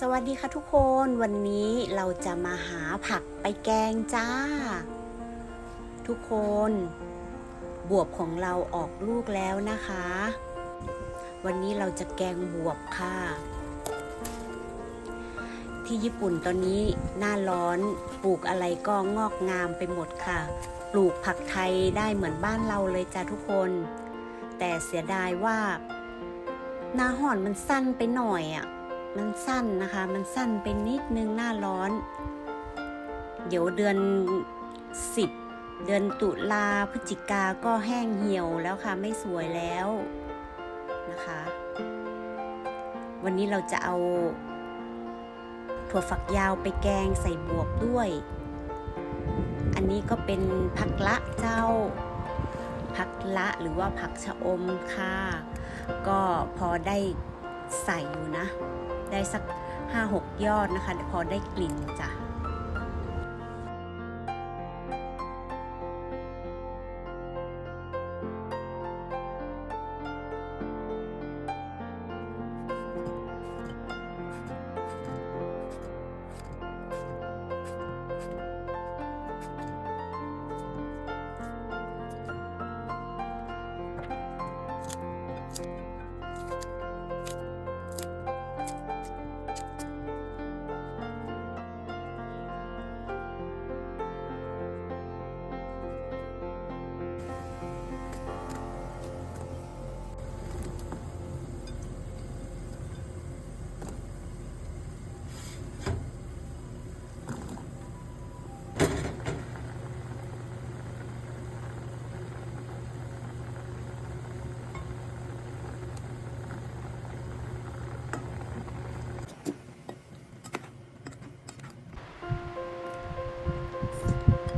สวัสดีค่ะทุกคนวันนี้เราจะมาหาผักไปแกงจ้า ทุกคน บวบของเราออกลูกแล้วนะคะ วันนี้เราจะแกงบวบค่ะ ที่ญี่ปุ่นตอนนี้หน้าร้อนปลูกอะไรก็งอกงามไปหมดค่ะ ปลูกผักไทยได้เหมือนบ้านเราเลยจ้าทุกคน แต่เสียดายว่าหน้าห่อนมันสั้นไปหน่อยอะ มันสั้นนะคะ มันสั้นไปนิดนึงหน้าร้อน เดี๋ยวเดือนสิบเดือนตุลาพฤศจิกาก็แห้งเหี่ยวแล้วค่ะ ไม่สวยแล้วนะคะ วันนี้เราจะเอาถั่วฝักยาวไปแกงใส่บวบด้วย อันนี้ก็เป็นผักละเจ้าผักละหรือว่าผักชะอมค่ะ ก็พอได้ ใส่อยู่นะ ได้สัก 5-6 ยอดนะคะ พอได้กลิ่นจ้ะ